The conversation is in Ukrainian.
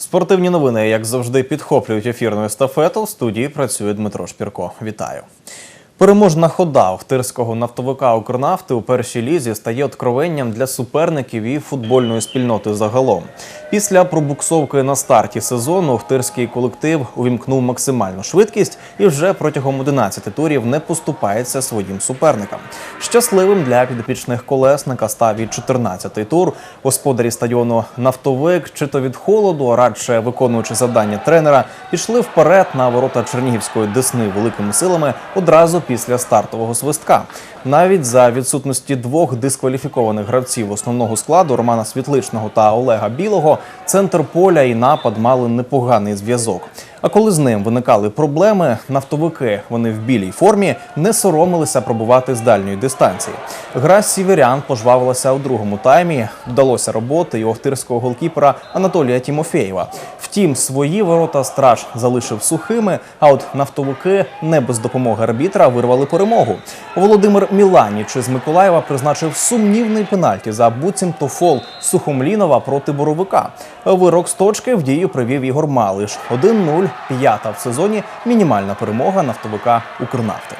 Спортивні новини, як завжди, підхоплюють ефірну естафету. В студії працює Дмитро Шпірко. Вітаю. Переможна хода Охтирського нафтовика Укрнафти у першій лізі стає откровенням для суперників і футбольної спільноти загалом. Після пробуксовки на старті сезону Охтирський колектив увімкнув максимальну швидкість і вже протягом 11 турів не поступається своїм суперникам. Щасливим для підопічних колесника став і 14-й тур. Господарі стадіону Нафтовик, чи то від холоду, а радше виконуючи завдання тренера, пішли вперед на ворота Чернігівської Десни великими силами одразу після стартового свистка. Навіть за відсутності двох дискваліфікованих гравців основного складу Романа Світличного та Олега Білого, центр поля і напад мали непоганий зв'язок. А коли з ним виникали проблеми, нафтовики, вони в білій формі, не соромилися пробувати з дальньої дистанції. Гра сіверян пожвавилася у другому таймі. Вдалося роботи і охтирського голкіпера Анатолія Тімофєєва. Втім, свої ворота страж залишив сухими. А от нафтовики не без допомоги арбітра вирвали перемогу. Володимир Міланіч із Миколаєва призначив сумнівний пенальті за буцімто фол Сухомлінова проти боровика. Вирок з точки в дію привів Ігор Малиш. 1-0, п'ята в сезоні. Мінімальна перемога нафтовика Укрнафти.